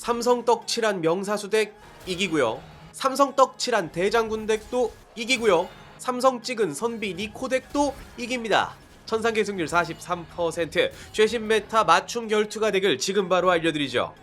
삼성 떡칠한 명사수 덱 이기고요. 삼성 떡칠한 대장군 덱도 이기고요. 삼성 찍은 선비 니코 덱도 이깁니다. 천상계 승률 43% 최신 메타 맞춤 결투가 덱을 지금 바로 알려드리죠.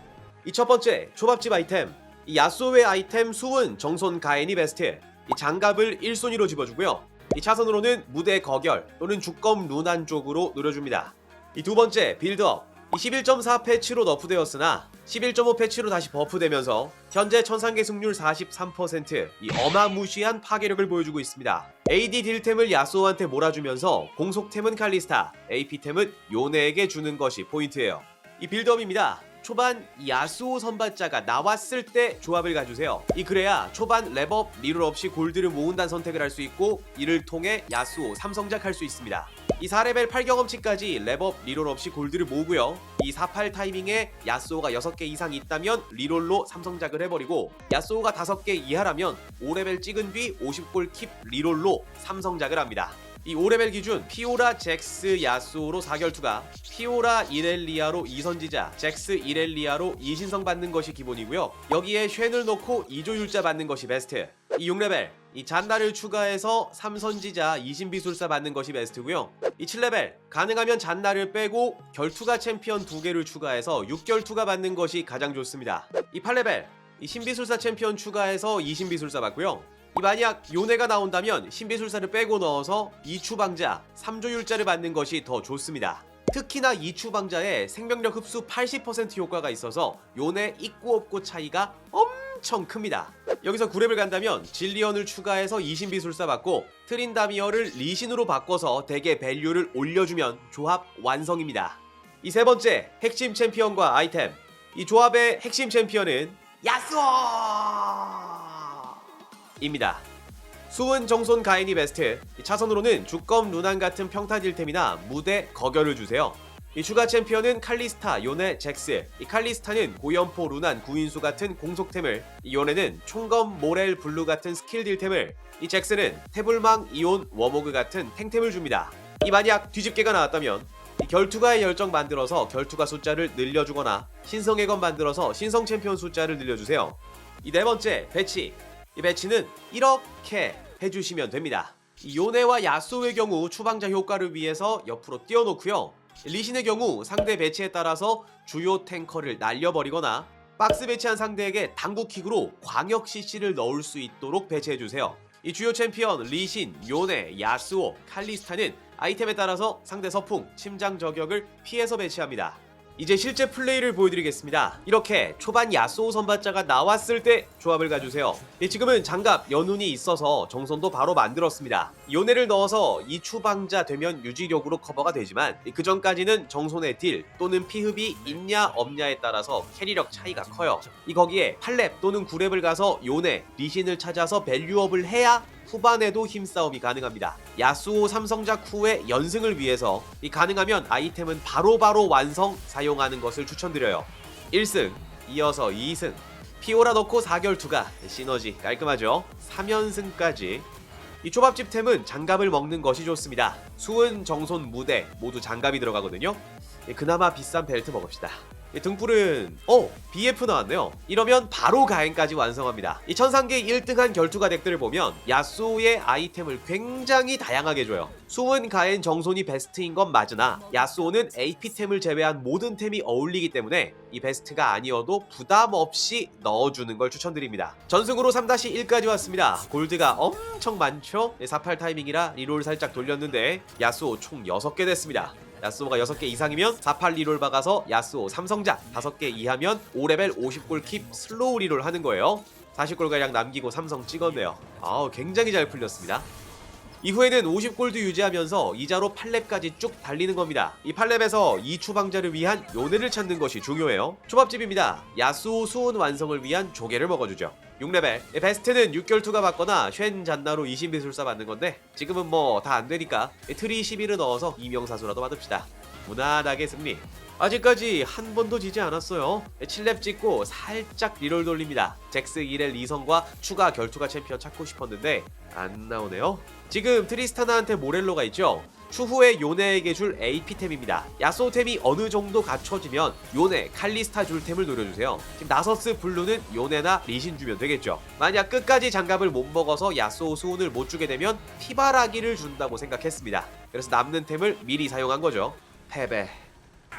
이 첫 번째 초밥집 아이템 이 야쏘의 아이템 수은 정손 가엔이 베스트 이 장갑을 1순위로 집어주고요. 이 차선으로는 무대 거결 또는 주검 루난 쪽으로 노려줍니다. 이 두 번째 빌드업 이11.4 패치로 너프되었으나 11.5 패치로 다시 버프되면서 현재 천상계 승률 43%이 어마무시한 파괴력을 보여주고 있습니다. AD 딜템을 야쏘한테 몰아주면서 공속템은 칼리스타, AP템은 요네에게 주는 것이 포인트예요. 이 빌드업입니다. 초반 야수오 선발자가 나왔을 때 조합을 가주세요. 이 그래야 초반 랩업 리롤 없이 골드를 모은다는 선택을 할 수 있고 이를 통해 야수오 삼성작 할 수 있습니다. 이 4레벨 8경험치까지 랩업 리롤 없이 골드를 모으고요. 이 48 타이밍에 야수오가 6개 이상 있다면 리롤로 삼성작을 해버리고 야수오가 5개 이하라면 5레벨 찍은 뒤 50골 킵 리롤로 삼성작을 합니다. 이 5레벨 기준 피오라, 잭스, 야수로 4결투가 피오라, 이렐리아로 2선지자, 잭스, 이렐리아로 2신성 받는 것이 기본이고요. 여기에 쉔을 넣고 2조율자 받는 것이 베스트. 이 6레벨 이 잔나를 추가해서 3선지자 2신비술사 받는 것이 베스트고요. 이 7레벨 가능하면 잔나를 빼고 결투가 챔피언 2개를 추가해서 6결투가 받는 것이 가장 좋습니다. 이 8레벨 이 신비술사 챔피언 추가해서 2신비술사 받고요. 이 만약 요네가 나온다면 신비술사를 빼고 넣어서 이추방자 3조율자를 받는 것이 더 좋습니다. 특히나 이추방자에 생명력 흡수 80% 효과가 있어서 요네 있고 없고 차이가 엄청 큽니다. 여기서 9렙을 간다면 진리언을 추가해서 이신비술사 받고 트린다미어를 리신으로 바꿔서 덱의 밸류를 올려주면 조합 완성입니다. 이 세 번째 핵심 챔피언과 아이템 이 조합의 핵심 챔피언은 야스오 입니다. 수은 정손 가인이 베스트 이 차선으로는 주검 루난 같은 평타 딜템이나 무대 거결을 주세요. 이 추가 챔피언은 칼리스타, 요네, 잭스. 이 칼리스타는 고연포, 루난, 구인수 같은 공속템을, 이 요네는 총검, 모렐, 블루 같은 스킬 딜템을, 이 잭스는 태블망, 이온, 워모그 같은 탱템을 줍니다. 이 만약 뒤집개가 나왔다면 이 결투가의 열정 만들어서 결투가 숫자를 늘려주거나 신성의 건 만들어서 신성 챔피언 숫자를 늘려주세요. 이 네 번째 배치. 이 배치는 이렇게 해주시면 됩니다. 이 요네와 야쏘의 경우 추방자 효과를 위해서 옆으로 띄워놓고요. 리신의 경우 상대 배치에 따라서 주요 탱커를 날려버리거나 박스 배치한 상대에게 당구킥으로 광역 CC를 넣을 수 있도록 배치해주세요. 이 주요 챔피언 리신, 요네, 야스오, 칼리스타는 아이템에 따라서 상대 서풍, 침장 저격을 피해서 배치합니다. 이제 실제 플레이를 보여드리겠습니다. 이렇게 초반 야쏘 선발자가 나왔을 때 조합을 가주세요. 예, 지금은 장갑 연운이 있어서 정선도 바로 만들었습니다. 요네를 넣어서 이 추방자 되면 유지력으로 커버가 되지만 그 전까지는 정손의 딜 또는 피흡이 있냐 없냐에 따라서 캐리력 차이가 커요. 이 거기에 8렙 또는 9렙을 가서 요네, 리신을 찾아서 밸류업을 해야 후반에도 힘싸움이 가능합니다. 야수오 삼성작 후의 연승을 위해서 이 가능하면 아이템은 바로 바로 완성 사용하는 것을 추천드려요. 1승, 이어서 2승, 피오라 넣고 4결투가 시너지 깔끔하죠? 3연승까지 이 초밥집 템은 장갑을 먹는 것이 좋습니다. 수은, 정손, 무대 모두 장갑이 들어가거든요. 예, 그나마 비싼 벨트 먹읍시다. 이 등불은 어 BF 나왔네요. 이러면 바로 가행까지 완성합니다. 이 천상계 1등한 결투가 덱들을 보면 야수의 아이템을 굉장히 다양하게 줘요. 수은 가엔 정손이 베스트인 건 맞으나 야수는 AP템을 제외한 모든 템이 어울리기 때문에 이 베스트가 아니어도 부담 없이 넣어주는 걸 추천드립니다. 전승으로 3-1까지 왔습니다. 골드가 엄청 많죠? 48 타이밍이라 리롤 살짝 돌렸는데 야수 총 6개 됐습니다. 야스오가 6개 이상이면 48 리롤 박아서 야스오 삼성작 5개 이하면 5레벨 50골 킵 슬로우 리롤 하는 거예요. 40골 가량 남기고 삼성 찍었네요. 아우 굉장히 잘 풀렸습니다 이후에는 50골드 유지하면서 이자로 8렙까지 쭉 달리는 겁니다. 이 8렙에서 이 추방자를 위한 요네를 찾는 것이 중요해요. 초밥집입니다. 야수오 수온 완성을 위한 조개를 먹어주죠. 6레벨 베스트는 6결투가 받거나 쉔 잔나로 20비술사 받는 건데 지금은 뭐 다 안되니까 트리 11을 넣어서 이명사수라도 받읍시다. 무난하게 승리. 아직까지 한 번도 지지 않았어요. 7렙 찍고 살짝 리롤 돌립니다. 잭스 1엘 2성과 추가 결투가 챔피언 찾고 싶었는데 안 나오네요. 지금 트리스타나한테 모렐로가 있죠. 추후에 요네에게 줄 AP템입니다. 야소템이 어느 정도 갖춰지면 요네, 칼리스타 줄 템을 노려주세요. 지금 나서스 블루는 요네나 리신 주면 되겠죠. 만약 끝까지 장갑을 못 먹어서 야소 수운을 못 주게 되면 피바라기를 준다고 생각했습니다. 그래서 남는 템을 미리 사용한 거죠. 패배.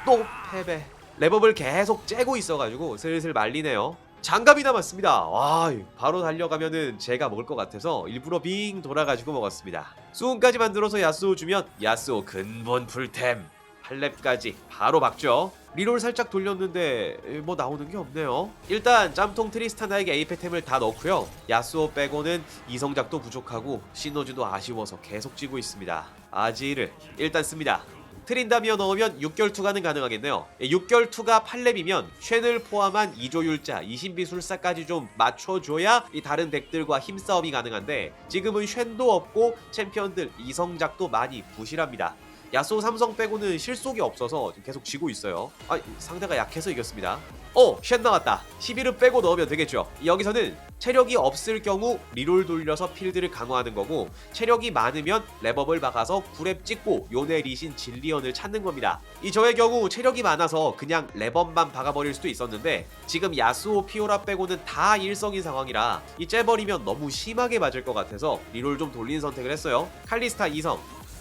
또 패배. 랩업을 계속 째고 있어가지고 슬슬 말리네요. 장갑이 남았습니다. 와, 바로 달려가면은 제가 먹을 것 같아서 일부러 빙 돌아가지고 먹었습니다. 수은까지 만들어서 야스오 주면 야스오 근본 풀템. 8렙까지 바로 박죠. 리롤 살짝 돌렸는데 뭐 나오는 게 없네요. 일단 짬통 트리스타나에게 에이페템을 다 넣고요. 야스오 빼고는 이성작도 부족하고 시너지도 아쉬워서 계속 찌고 있습니다. 아지를 일단 씁니다. 트린다미어 넣으면 6결 투가는 가능하겠네요. 6결 투가 8렙이면 쉔을 포함한 2조율자, 20비술사까지 좀 맞춰줘야 이 다른 덱들과 힘싸움이 가능한데 지금은 쉔도 없고 챔피언들 이성작도 많이 부실합니다. 야소 삼성 빼고는 실속이 없어서 계속 지고 있어요. 아, 상대가 약해서 이겼습니다. 어, 쉔 나왔다. 11을 빼고 넣으면 되겠죠. 여기서는 체력이 없을 경우 리롤 돌려서 필드를 강화하는 거고 체력이 많으면 랩업을 박아서 9랩 찍고 요네 리신 진리언을 찾는 겁니다. 이 저의 경우 체력이 많아서 그냥 랩업만 박아버릴 수도 있었는데 지금 야스오 피오라 빼고는 다 일성인 상황이라 이 째버리면 너무 심하게 맞을 것 같아서 리롤 좀 돌린 선택을 했어요. 칼리스타 2성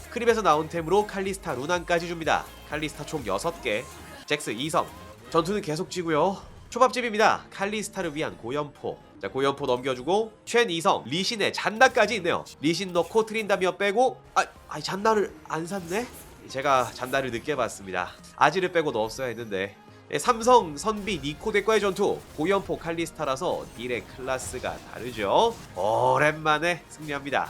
크립에서 나온 템으로 칼리스타 루난까지 줍니다. 칼리스타 총 6개, 잭스 2성. 전투는 계속 지고요. 초밥집입니다. 칼리스타를 위한 고연포. 자, 고연포 넘겨주고 쉔 2성, 리신의 잔나까지 있네요. 리신 넣고 트린다미어 빼고 아, 아 잔나를 안 샀네? 제가 잔나를 늦게 봤습니다. 아지를 빼고 넣었어야 했는데 예, 삼성, 선비, 니코덱과의 전투 고연포 칼리스타라서 딜의 클라스가 다르죠. 오랜만에 승리합니다.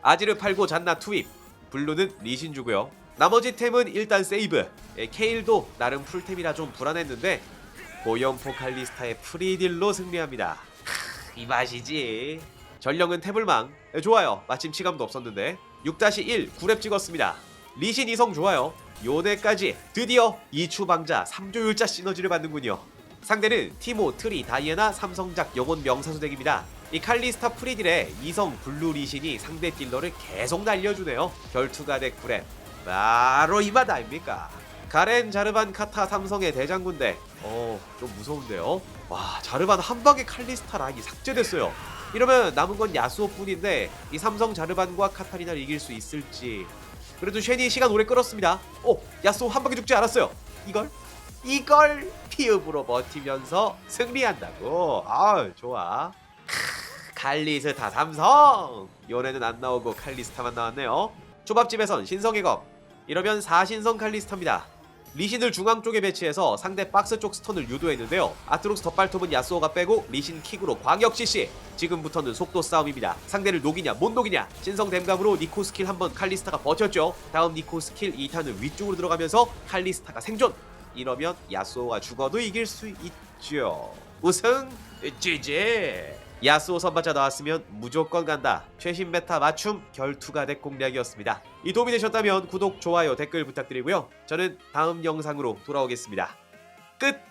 아지를 팔고 잔나 투입 블루는 리신 주고요 나머지 템은 일단 세이브 예, 케일도 나름 풀템이라 좀 불안했는데 고연포 칼리스타의 프리딜로 승리합니다. 크, 이 맛이지. 전령은 태블망. 예, 좋아요. 마침 치감도 없었는데 6-1 9렙 찍었습니다. 리신 이성 좋아요. 요네까지 드디어 이추방자 3조율자 시너지를 받는군요. 상대는 티모, 트리, 다이애나, 삼성작 영혼 명사수 덱입니다. 이 칼리스타 프리딜에 이성 블루 리신이 상대 딜러를 계속 날려주네요. 결투가 덱 구랩 바로 이 맛 아닙니까? 가렌, 자르반, 카타, 삼성의 대장군대 어 좀 무서운데요? 와 자르반 한 방에 칼리스타 라인이 삭제됐어요. 이러면 남은 건 야수호 뿐인데 이 삼성 자르반과 카타리나를 이길 수 있을지 그래도 쉔이 시간 오래 끌었습니다. 오 야수호 한 방에 죽지 않았어요. 이걸 이걸 피읍으로 버티면서 승리한다고. 아 좋아. 크, 칼리스타 삼성. 요네는 안 나오고 칼리스타만 나왔네요. 초밥집에선 신성의 검. 이러면 4신성 칼리스타입니다. 리신을 중앙 쪽에 배치해서 상대 박스 쪽 스턴을 유도했는데요. 아트록스 덧발톱은 야스오가 빼고 리신 킥으로 광역 CC. 지금부터는 속도 싸움입니다. 상대를 녹이냐 못 녹이냐. 신성 댐감으로 니코 스킬 한번 칼리스타가 버텼죠. 다음 니코 스킬 2탄은 위쪽으로 들어가면서 칼리스타가 생존. 이러면 야스오가 죽어도 이길 수 있죠. 우승 찌지. 야스오 선발자 나왔으면 무조건 간다. 최신 메타 맞춤 결투가 덱 공략이었습니다. 이 도움이 되셨다면 구독, 좋아요, 댓글 부탁드리고요. 저는 다음 영상으로 돌아오겠습니다. 끝.